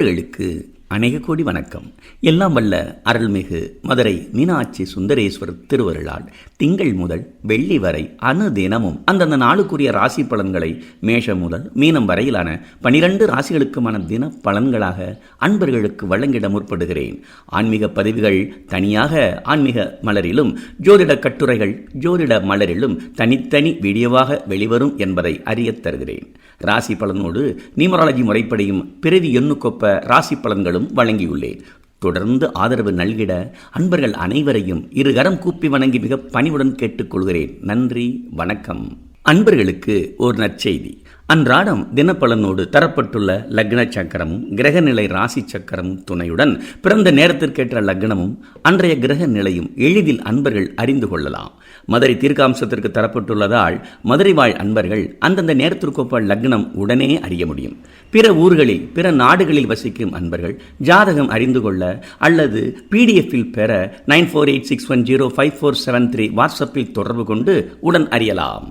நண்பர்களுக்கு அநேக கோடி வணக்கம். எல்லாம் வல்ல அருள்மிகு மதுரை மீனாட்சி சுந்தரேஸ்வரர் திருவருளால் திங்கள் முதல் வெள்ளி வரை அணு தினமும் அந்தந்த நாளுக்குரிய ராசி பலன்களை மேஷம் முதல் மீனம் வரையிலான பனிரெண்டு ராசிகளுக்குமான தின பலன்களாக அன்பர்களுக்கு வழங்கிட முற்படுகிறேன். ஆன்மீக பதிவுகள் தனியாக ஆன்மீக மலரிலும் ஜோதிட கட்டுரைகள் ஜோதிட மலரிலும் தனித்தனி வீடியோவாக வெளிவரும் என்பதை அறியத் தருகிறேன். ராசி பலனோடு நியூமராலஜி முறைப்படியும் பிறவி எண்ணுக்கொப்ப ராசி பலன்களும் வழங்கியுள்ளேன். தொடர்ந்து ஆதரவு நல்கிட அன்பர்கள் அனைவரையும் இருகரம் கூப்பி வணங்கி மிக பணிவுடன் கேட்டுக்கொள்கிறேன் நன்றி வணக்கம். அன்பர்களுக்கு ஒரு நற்செய்தி. அன்றாடம் தினப்பலனோடு தரப்பட்டுள்ள லக்ன சக்கரமும் கிரகநிலை ராசி சக்கரமும் துணையுடன் பிறந்த நேரத்திற்கேற்ற லக்னமும் அன்றைய கிரக நிலையும் எளிதில் அன்பர்கள் அறிந்து கொள்ளலாம். மதுரை தீர்க்காம்சத்திற்கு தரப்பட்டுள்ளதால் மதுரை வாழ் அன்பர்கள் அந்தந்த நேரத்திற்கொப்ப லக்னம் உடனே அறிய முடியும். பிற ஊர்களில் பிற நாடுகளில் வசிக்கும் அன்பர்கள் ஜாதகம் அறிந்து கொள்ள அல்லது பிடிஎஃப்பில் பெற nine four eight six one zero five four seven three வாட்ஸ்அப்பில் தொடர்பு கொண்டு உடன் அறியலாம்.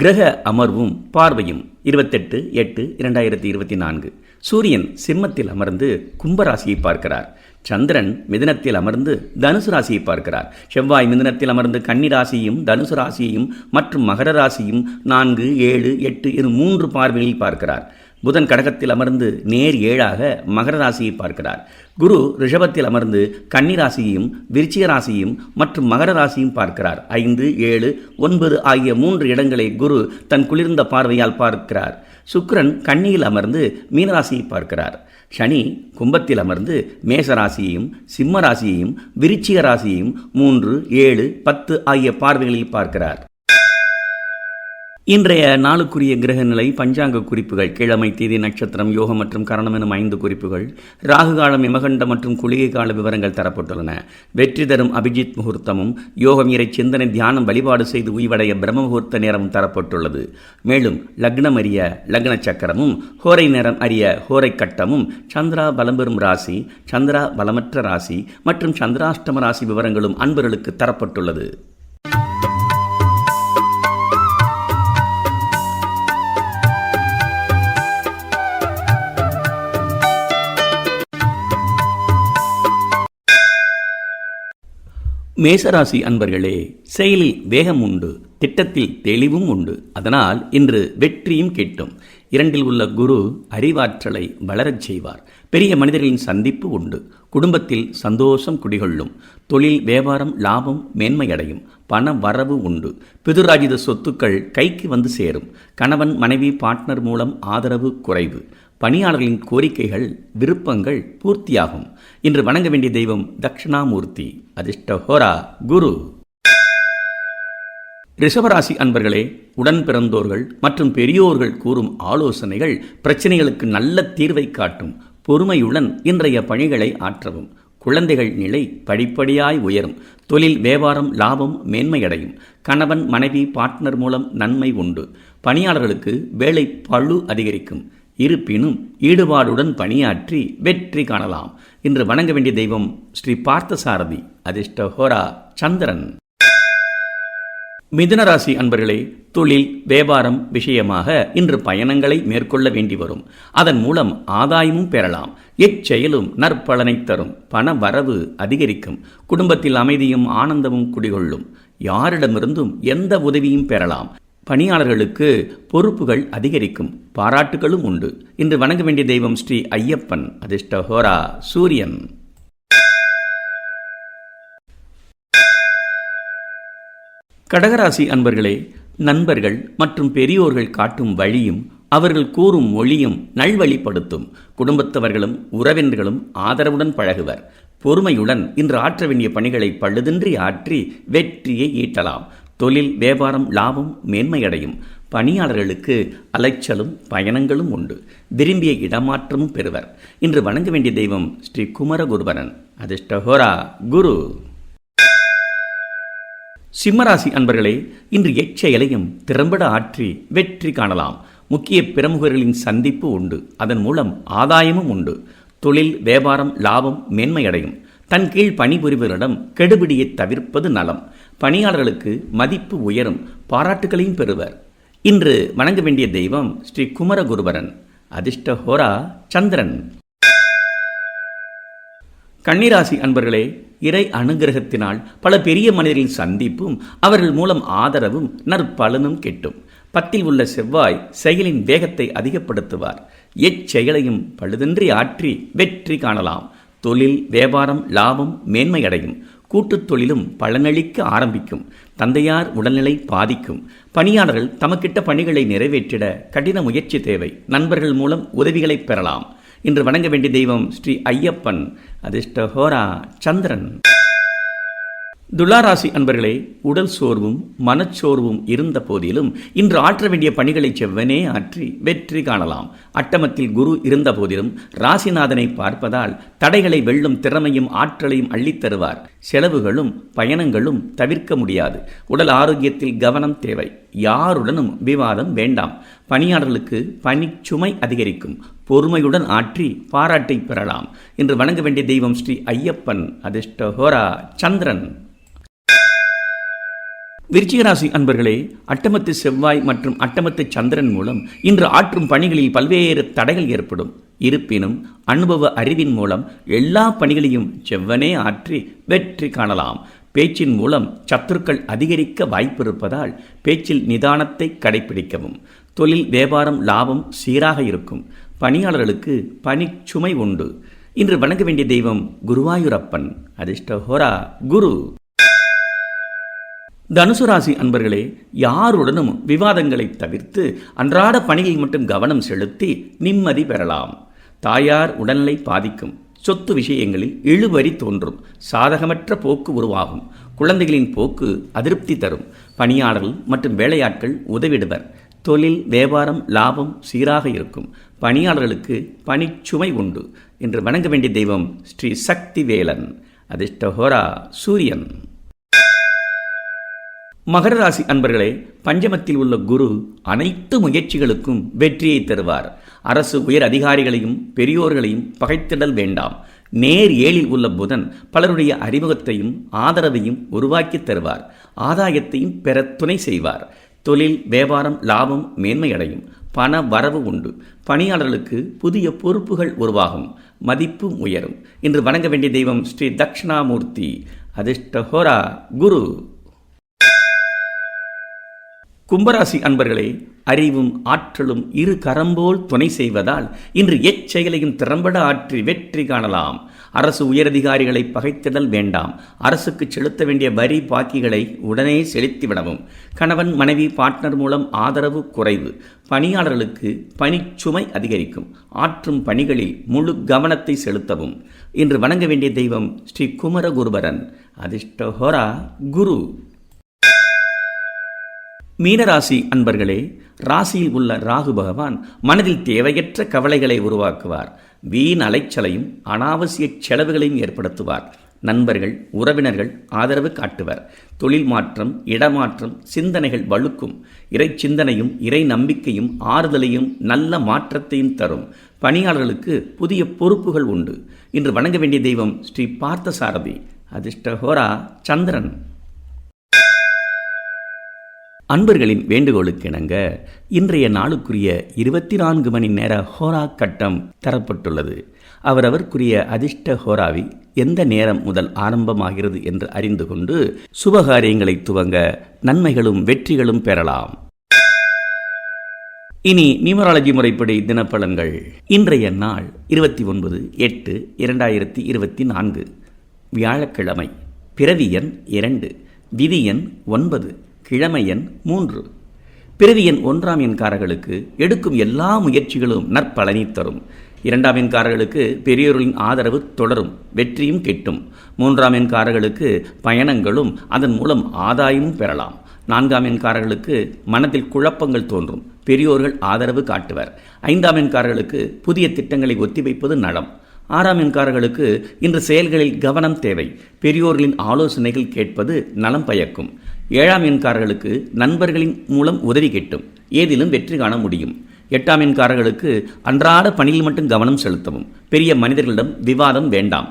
கிரக அமர்வும் பார்வையும் இருபத்தெட்டு எட்டு இரண்டாயிரத்தி இருபத்தி நான்கு. சூரியன் சிம்மத்தில் அமர்ந்து கும்பராசியை பார்க்கிறார். சந்திரன் மிதனத்தில் அமர்ந்து தனுசு ராசியை பார்க்கிறார். செவ்வாய் மிதனத்தில் அமர்ந்து கன்னி ராசியும் தனுசு ராசியையும் மற்றும் மகர ராசியும் நான்கு ஏழு எட்டு என மூன்று பார்வைகளில் பார்க்கிறார். புதன் கடகத்தில் அமர்ந்து நேர் ஏழாக மகர ராசியை பார்க்கிறார். குரு ரிஷபத்தில் அமர்ந்து கன்னி ராசியையும் விருச்சிக ராசியும் மற்றும் மகர ராசியும் பார்க்கிறார். ஐந்து ஏழு ஒன்பது ஆகிய மூன்று இடங்களை குரு தன் குளிர்ந்த பார்வையால் பார்க்கிறார். சுக்கரன் கன்னியில் அமர்ந்து மீனராசியை பார்க்கிறார். சனி கும்பத்தில் அமர்ந்து மேசராசியையும் சிம்ம ராசியையும் விருச்சிக ராசியையும் மூன்று ஏழு பத்து ஆகிய பார்வைகளில் பார்க்கிறார். இன்றைய நாளுக்குரிய கிரகநிலை பஞ்சாங்க குறிப்புகள். கிழமை தேதி நட்சத்திரம் யோகம் மற்றும் கரணம் எனும் ஐந்து குறிப்புகள். ராகு காலம் இமகண்ட மற்றும் குளிகை கால விவரங்கள் தரப்பட்டுள்ளன. வெற்றி தரும் அபிஜித் முகூர்த்தமும் யோகம் இறை சிந்தனை தியானம் வழிபாடு செய்து உய்வடைய பிரம்ம முகூர்த்த நேரமும் தரப்பட்டுள்ளது. மேலும் லக்னம் அறிய லக்ன சக்கரமும் ஹோரை நேரம் அறிய ஹோரை கட்டமும் சந்திரா பலம்பெறும் ராசி சந்திரா பலமற்ற ராசி மற்றும் சந்திராஷ்டம ராசி விவரங்களும் அன்பர்களுக்கு தரப்பட்டுள்ளது. மேசராசி அன்பர்களே செயலில் வேகம் உண்டு திட்டத்தில் தெளிவும் உண்டு. அதனால் இன்று வெற்றியும் கிட்டும். இரண்டில் உள்ள குரு அறிவாற்றலை வளரச் செய்வார். பெரிய மனிதர்களின் சந்திப்பு உண்டு. குடும்பத்தில் சந்தோஷம் குடிகொள்ளும். தொழில் வியாபாரம் லாபம் மேன்மையடையும். பண வரவு உண்டு. பிதுராஜித சொத்துக்கள் கைக்கு வந்து சேரும். கணவன் மனைவி பார்ட்னர் மூலம் ஆதரவு குறைவு. பணியாளர்களின் கோரிக்கைகள் விருப்பங்கள் பூர்த்தியாகும். இன்று வணங்க வேண்டிய தெய்வம் தட்சிணாமூர்த்தி. அதிர்ஷ்டஹோரா குரு. ரிஷபராசி அன்பர்களே உடன் பிறந்தோர்கள் மற்றும் பெரியோர்கள் கூறும் ஆலோசனைகள் பிரச்சனைகளுக்கு நல்ல தீர்வை காட்டும். பொறுமையுடன் இன்றைய பணிகளை ஆற்றவும். குழந்தைகள் நிலை படிப்படியாய் உயரும். தொழில் வியாபாரம் லாபம் மேன்மையடையும். கணவன் மனைவி பார்ட்னர் மூலம் நன்மை உண்டு. பணியாளர்களுக்கு வேலை பழு அதிகரிக்கும். இருப்பினும் ஈடுபாடுடன் பணியாற்றி வெற்றி காணலாம். இன்று வணங்க வேண்டிய தெய்வம் ஸ்ரீ பார்த்தசாரதி அதிர்ஷ்ட ஹோரா சந்திரன். மிதுனராசி அன்பர்களே தொழில் வியாபாரம் விஷயமாக இன்று பயணங்களை மேற்கொள்ள வேண்டி வரும். அதன் மூலம் ஆதாயமும் பெறலாம். எச்செயலும் நற்பலனை தரும். பண வரவு அதிகரிக்கும். குடும்பத்தில் அமைதியும் ஆனந்தமும் குடிகொள்ளும். யாரிடமிருந்தும் எந்த உதவியும் பெறலாம். பணியாளர்களுக்கு பொறுப்புகள் அதிகரிக்கும். பாராட்டுகளும் உண்டு. இன்று வணங்க வேண்டிய தெய்வம் ஸ்ரீ ஐயப்பன். அதிர்ஷ்டஹோரா. சூரியன். கடகராசி அன்பர்களே நண்பர்கள் மற்றும் பெரியோர்கள் காட்டும் வழியும் அவர்கள் கூறும் மொழியும் நல்வழிப்படுத்தும். குடும்பத்தவர்களும் உறவினர்களும் ஆதரவுடன் பழகுவர். பொறுமையுடன் இன்று ஆற்ற வேண்டிய பணிகளை பழுதின்றி ஆற்றி வெற்றியை ஈட்டலாம். தொழில் வியாபாரம் லாபம் மேன்மையடையும். பணியாளர்களுக்கு அலைச்சலும் பயணங்களும் உண்டு. விரும்பிய இடமாற்றமும் பெறுவர். இன்று வணங்க வேண்டிய தெய்வம் ஸ்ரீ குமரகுருபரன். அதிர்ஷ்டஹோரா குரு! சிம்மராசி அன்பர்களே இன்று எச்செயலையும் திறம்பட ஆற்றி வெற்றி காணலாம். முக்கிய பிரமுகர்களின் சந்திப்பு உண்டு. அதன் மூலம் ஆதாயமும் உண்டு. தொழில் வியாபாரம் லாபம் மேன்மையடையும். தன் கீழ் பணிபுரிவரிடம் கெடுபிடியை தவிர்ப்பது நலம். பணியாளர்களுக்கு மதிப்பு உயரும். பாராட்டுகளையும் பெறுவர். இன்று வணங்க வேண்டிய தெய்வம் ஸ்ரீ குமரகுருபரன். அதிர்ஷ்ட ஹோரா சந்திரன். கன்னிராசி அன்பர்களே இறை அனுகிரகத்தினால் பல பெரிய மனிதர்களின் சந்திப்பும் அவர்கள் மூலம் ஆதரவும் நற்பலனும் கிட்டும். பத்தில் உள்ள செவ்வாய் செயலின் வேகத்தை அதிகப்படுத்துவார். எச்செயலையும் பழுதின்றி ஆற்றி வெற்றி காணலாம். தொழில் வியாபாரம் லாபம் மேன்மையடையும். கூட்டுத் தொழிலும் பலனளிக்க ஆரம்பிக்கும். தந்தையார் உடல்நிலை பாதிக்கும். பணியாளர்கள் தமக்கிட்ட பணிகளை நிறைவேற்றிட கடின முயற்சி தேவை. நண்பர்கள் மூலம் உதவிகளை பெறலாம். இன்று வணங்க வேண்டிய தெய்வம் ஸ்ரீ ஐயப்பன் அதிர்ஷ்ட ஹோரா சந்திரன். துளாராசி அன்பர்களே உடல் சோர்வும் மனச்சோர்வும் இருந்த போதிலும் இன்று ஆற்ற வேண்டிய பணிகளை செவ்வனே ஆற்றி வெற்றி காணலாம். அட்டமத்தில் குரு இருந்த போதிலும் ராசிநாதனை பார்ப்பதால் தடைகளை வெல்லும் திறமையும் ஆற்றலையும் அள்ளித்தருவார் செலவுகளும் பயணங்களும் தவிர்க்க முடியாது. உடல் ஆரோக்கியத்தில் கவனம் தேவை. யாருடனும் விவாதம் வேண்டாம். பணியாளர்களுக்கு பணிச்சுமை அதிகரிக்கும். பொறுமையுடன் ஆற்றி பாராட்டை பெறலாம் இன்று வணங்க வேண்டிய தெய்வம் ஸ்ரீ ஐயப்பன் அதிர்ஷ்டஹோரா சந்திரன். விருச்சிகராசி அன்பர்களே அட்டமத்து செவ்வாய் மற்றும் அட்டமத்து சந்திரன் மூலம் இன்று ஆற்றும் பணிகளில் பல்வேறு தடைகள் ஏற்படும். இருப்பினும் அனுபவ அறிவின் மூலம் எல்லா பணிகளையும் செவ்வனே ஆற்றி வெற்றி காணலாம். பேச்சின் மூலம் சத்துருக்கள் அதிகரிக்க வாய்ப்பிருப்பதால் பேச்சில் நிதானத்தை கடைபிடிக்கவும் தொழில் வியாபாரம் லாபம் சீராக இருக்கும். பணியாளர்களுக்கு பணிச்சுமை உண்டு. இன்று வணங்க வேண்டிய தெய்வம் குருவாயூரப்பன். அதிர்ஷ்ட ஹோரா குரு! தனுசு ராசி அன்பர்களே யாருடனும் விவாதங்களை தவிர்த்து அன்றாட பணியை மட்டும் கவனம் செலுத்தி நிம்மதி பெறலாம். தாயார் உடல்நிலை பாதிக்கும். சொத்து விஷயங்களில் இழுவரி தோன்றும். சாதகமற்ற போக்கு உருவாகும். குழந்தைகளின் போக்கு அதிருப்தி தரும். பணியாளர்கள் மற்றும் வேலையாட்கள் உதவிடுவர். தொழில் வியாபாரம் லாபம் சீராக இருக்கும். பணியாளர்களுக்கு பணிச்சுமை உண்டு என்று வணங்க வேண்டிய தெய்வம் ஸ்ரீ சக்தி வேலன் அதிர்ஷ்ட ஹோரா சூரியன். மகர ராசி அன்பர்களே பஞ்சமத்தில் உள்ள குரு அனைத்து முயற்சிகளுக்கும் வெற்றியை தருவார். அரசு உயர் அதிகாரிகளையும் பெரியோர்களையும் பகைத்திடல் வேண்டாம். நேர் ஏழில் உள்ள புதன் பலருடைய அறிமுகத்தையும் ஆதரவையும் உருவாக்கி தருவார். ஆதாயத்தையும் பெற துணை செய்வார். தொழில் வியாபாரம் லாபம் மேன்மையடையும். பண வரவு உண்டு. பணியாளர்களுக்கு புதிய பொறுப்புகள் உருவாகும். மதிப்பு உயரும். இன்று வணங்க வேண்டிய தெய்வம் ஸ்ரீ தக்ஷணாமூர்த்தி அதிர்ஷ்டஹோரா குரு. கும்பராசி அன்பர்களே அறிவும் ஆற்றலும் இரு கரம்போல் துணை செய்வதால் இன்று எச்செயலையும் திறம்பட ஆற்றி வெற்றி காணலாம். அரசு உயரதிகாரிகளை பகைத்திடல் வேண்டாம். அரசுக்கு செலுத்த வேண்டிய வரி பாக்கிகளை உடனே செலுத்திவிடவும் கணவன் மனைவி பார்ட்னர் மூலம் ஆதரவு குறைவு. பணியாளர்களுக்கு பணிச்சுமை அதிகரிக்கும். ஆற்றும் பணிகளில் முழு கவனத்தை செலுத்தவும். இன்று வணங்க வேண்டிய தெய்வம் ஸ்ரீ குமரகுருபரன். அதிர்ஷ்டஹோரா குரு. மீனராசி அன்பர்களே ராசியில் உள்ள ராகு பகவான் மனதில் தேவையற்ற கவலைகளை உருவாக்குவார். வீண் அலைச்சலையும் அனாவசிய செலவுகளையும் ஏற்படுத்துவார். நண்பர்கள் உறவினர்கள் ஆதரவு காட்டுவர். தொழில் மாற்றம் இடமாற்றம் சிந்தனைகள் வழுக்கும். இறை சிந்தனையும் இறை நம்பிக்கையும் ஆறுதலையும் நல்ல மாற்றத்தையும் தரும். பணியாளர்களுக்கு புதிய பொறுப்புகள் உண்டு. இன்று வணங்க வேண்டிய தெய்வம் ஸ்ரீ பார்த்தசாரதி. அதிர்ஷ்டஹோரா சந்திரன். அன்பர்களின் வேண்டுகோளுக்கிணங்க இன்றைய நாளுக்குரிய இருபத்தி நான்கு மணி நேர ஹோரா கட்டம் தரப்பட்டுள்ளது. அவரவர்க்குரிய அதிர்ஷ்ட ஹோராவி எந்த நேரம் முதல் ஆரம்பமாகிறது என்று அறிந்து கொண்டு சுபகாரியங்களை துவங்க நன்மைகளும் வெற்றிகளும் பெறலாம். இனி நியூமராலஜி முறைப்படி தினப்பலன்கள். இன்றைய நாள் இருபத்தி ஒன்பது எட்டு இரண்டாயிரத்தி இருபத்தி நான்கு வியாழக்கிழமை. பிறவி எண் இரண்டு விதி எண் ஒன்பது. கிழமை எண் மூன்று. பிறவி எண் ஒன்றாம் எண்காரர்களுக்கு எடுக்கும் எல்லா முயற்சிகளும் நற்பலனை தரும். இரண்டாம் எண்காரர்களுக்கு பெரியோர்களின் ஆதரவு தொடரும் வெற்றியும் கிட்டும். மூன்றாம் எண்காரர்களுக்கு பயணங்களும் அதன் மூலம் ஆதாயமும் பெறலாம். நான்காம் எண்காரர்களுக்கு மனதில் குழப்பங்கள் தோன்றும் பெரியோர்கள் ஆதரவு காட்டுவர். ஐந்தாம் எண்காரர்களுக்கு புதிய திட்டங்களை ஒத்திவைப்பது நலம். ஆறாம் எண்காரர்களுக்கு இன்று செயல்களில் கவனம் தேவை பெரியோர்களின் ஆலோசனைகள் கேட்பது நலம் பயக்கும். ஏழாம் எண்காரர்களுக்கு நண்பர்களின் மூலம் உதவி கிட்டும். ஏதிலும் வெற்றி காண முடியும். எட்டாம் எண்காரர்களுக்கு அன்றாட பணியில் மட்டும் கவனம் செலுத்தவும். பெரிய மனிதர்களிடம் விவாதம் வேண்டாம்.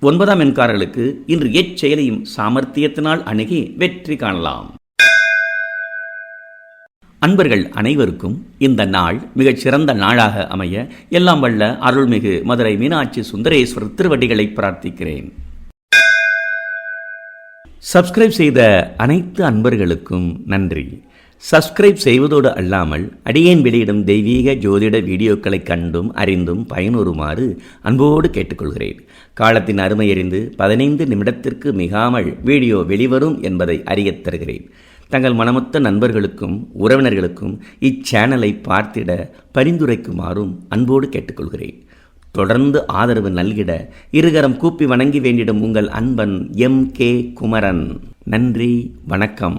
ஒன்பதாம் எண்காரர்களுக்கு இன்று எச்செயலையும் சாமர்த்தியத்தினால் அணுகி வெற்றி காணலாம். அன்பர்கள் அனைவருக்கும் இந்த நாள் மிகச் சிறந்த நாளாக அமைய எல்லாம் வல்ல அருள்மிகு மதுரை மீனாட்சி சுந்தரேஸ்வரர் திருவடிகளை பிரார்த்திக்கிறேன். சப்ஸ்கிரைப் செய்த அனைத்து அன்பர்களுக்கும் நன்றி. சப்ஸ்கிரைப் செய்வதோடு அல்லாமல் அடியேன் வெளியிடும் தெய்வீக ஜோதிட வீடியோக்களை கண்டும் அறிந்தும் பயனுறுமாறு அன்போடு கேட்டுக்கொள்கிறேன். காலத்தின் அருமை அறிந்து பதினைந்து நிமிடத்திற்கு மிகாமல் வீடியோ வெளிவரும் என்பதை அறியத் தருகிறேன். தங்கள் மனமொத்த நண்பர்களுக்கும் உறவினர்களுக்கும் இச்சேனலை பார்த்திட பரிந்துரைக்குமாறும் அன்போடு கேட்டுக்கொள்கிறேன். தொடர்ந்து ஆதரவு நல்கிட இருகரம் கூப்பி வணங்கி வேண்டிடும் உங்கள் அன்பன் எம் கே குமரன். நன்றி வணக்கம்.